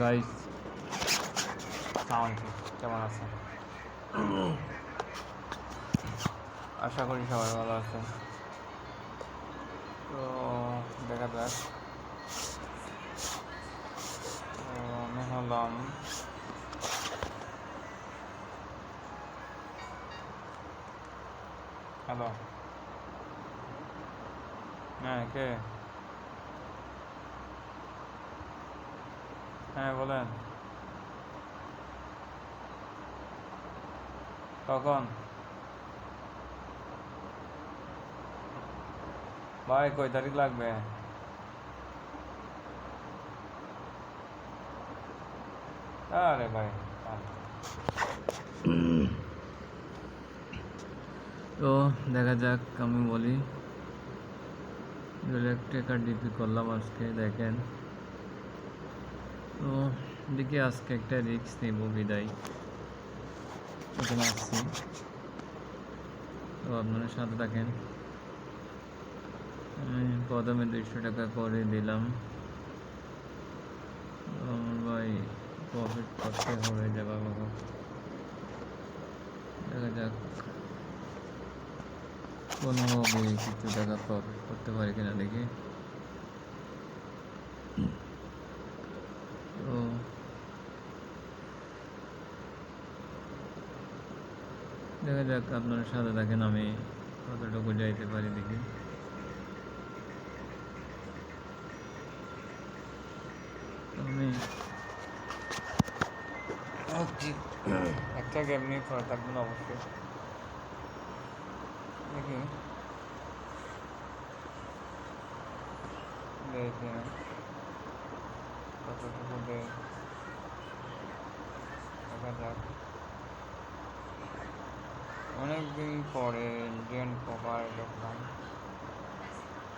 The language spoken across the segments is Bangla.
গাইস সালামালাইকুম, কেমন আছেন? আশা করি সবাই ভালো আছেন। তো, দেখা যাক। আমি হলাম হ্যালো হ্যাঁ কে? হ্যাঁ বলেন। কখন? ভাই, কয় তারিখ লাগবে? আরে ভাই তো দেখা যাক, আমি বলি। ইলেকট্রিক আর ডিপি করলাম আজকে, দেখেন। তো দেখি আজকে একটা রিক্স নিব বিদায়। আসছি। তো আপনারা সাথে থাকেন। আমি প্রথমে দুইশো টাকা করে দিলাম। আমার ভাই প্রফিট করতে হবে যাবা বাবা। দেখা যাক কোনোভাবে কিছু টাকা প্রফিট করতে পারি কিনা দেখি তো দেখা যাক, আপনারা সাথে থাকেন, আমি কতটুকু যাইতে পারি দেখি। আমি একটা গেম নিয়ে পড়ে থাকবেন অবশ্যই। দেখি। দেখি কতটুকু দেখা যাক। অনেকদিন পরে ইন্ডিয়ান কভার দেখলাম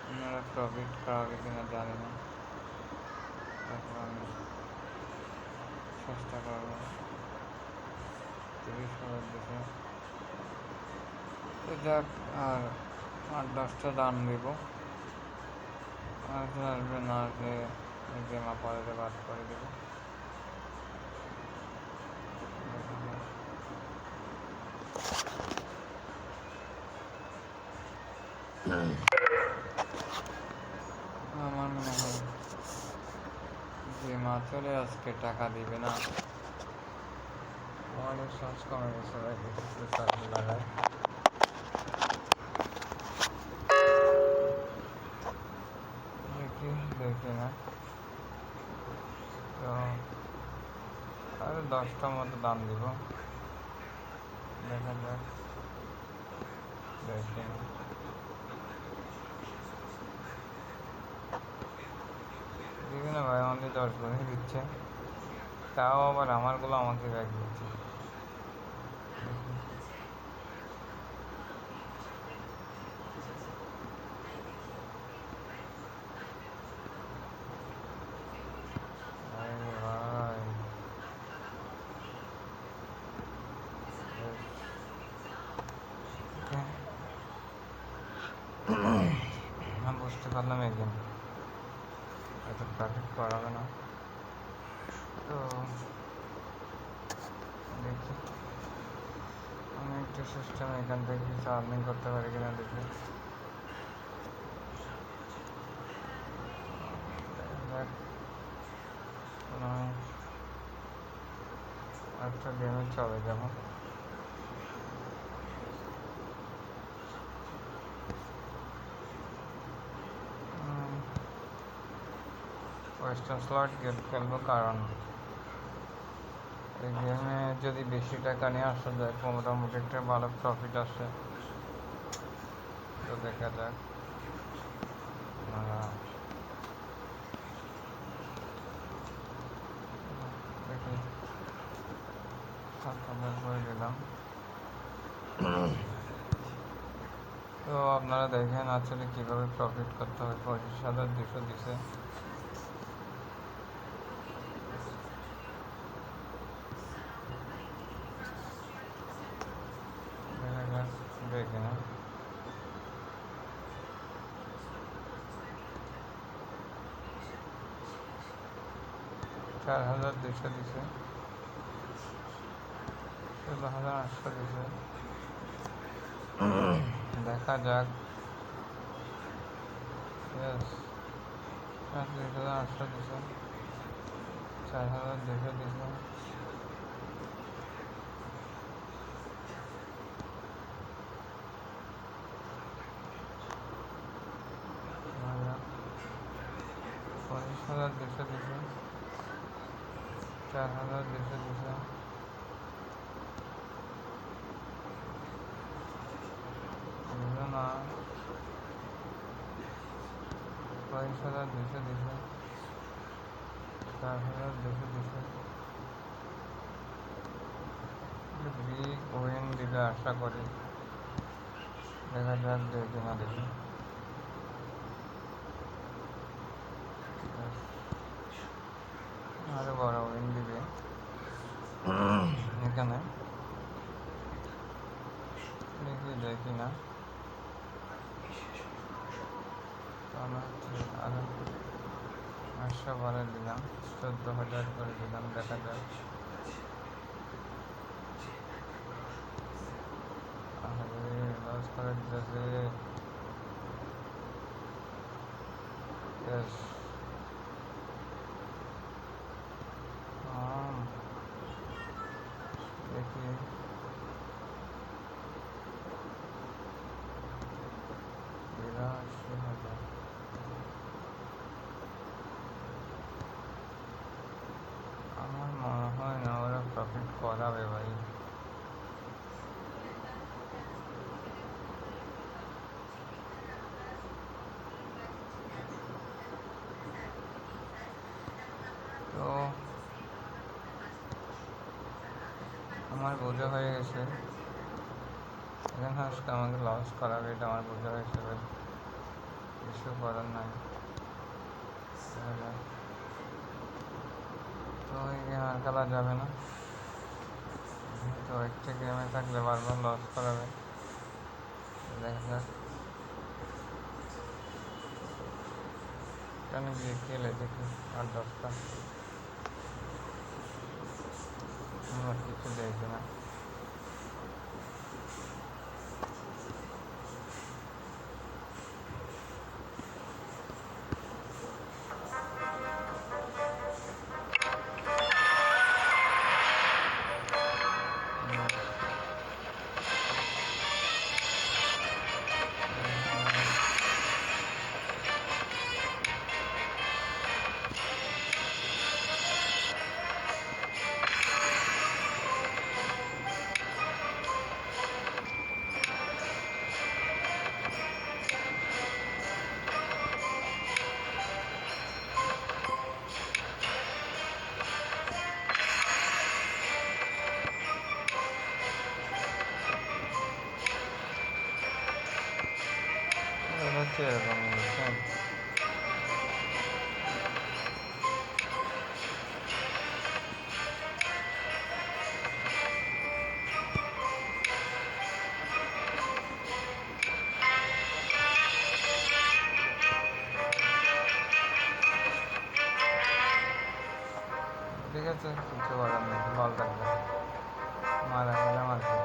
ওনারা প্রফিট করাবে কিনা জানি না। তারপর আমি চেষ্টা করব। তিরিশ হাজার দেশে তো যাক, আর আট দশটা দান দিব। আসলে আসবে না আসলে গেমা পরে বাদ করে দেবো। আমার মনে হয় যে মা চলে আজকে টাকা দিবে না। আমাদের শ্বাস কমে গেছে লাগায় দেখি না তো আর দশটা মতো দাম দিব। দেখা যাক। দেখি। না দিবি না ভাই আমাকে দশ করে দিচ্ছে। তাও আবার আমারগুলো আমাকে ব্যাগ দিচ্ছে। আমি বুঝতে পারলাম একদিন। এত প্রফিট করাবে না। তো দেখি। আমি একটু সিস্টেম এখান থেকে কিছু আর্নিং করতে পারি কিনা দেখি। একটা গেমে চলে যাব ওয়েস্টার্ন স্লট গেম খেলব কারণ এই গেমে যদি বেশি টাকা নিয়ে আসা যায় মোটামুটি একটা ভালো প্রফিট আসে। তো দেখা যাক। দিলাম তো আপনারা দেখেন আসলে কীভাবে প্রফিট করতে হয়। পঁচিশ হাজার দুশো দিছে দেখা যাক দেখি না চার হাজার দুশো দিছে ষোলো হাজার আটশো দিছে দেখা যাক Yes. পঁয়ত্রিশ হাজার আটশো দিছে চার হাজার দুশো দিছে পঁচিশ হাজার দুশো দিছে চার হাজার দেড়শো দুশো না? পঁচিশ হাজার দুশো দিছে। চার হাজার দুশো দিছে। বিগ ওয়েন দিলে আশা করি। দেখা যাক দেয় কিনা দেখি। আরও বড় দিবে এখানে। দেখি দেয় কিনা তাহলে হচ্ছে আরও আটশো বারে দিলাম চোদ্দ হাজার করে দিলাম দেখা যাক। লস করে দিতেছে হাজার আমার মনে হয় না ওরা প্রফিট করাবে ভাই তো আমার বোঝা হয়ে গেছে। এখানে আজকে আমাকে লস করাবে এটা আমার বোঝা হয়েছে। ভাই কিছু করার নাই। তো এই গেম আর খেলা যাবে না। তো একটা গেমে থাকলে বারবার লস করাবে। দেখা যাক। কেন গিয়ে খেলে দেখি, আর দশটা। এটা হচ্ছে এরকম বুঝছেন ঠিক আছে কিছু করার নেই বল থাকবে মারা গেলাম আর কি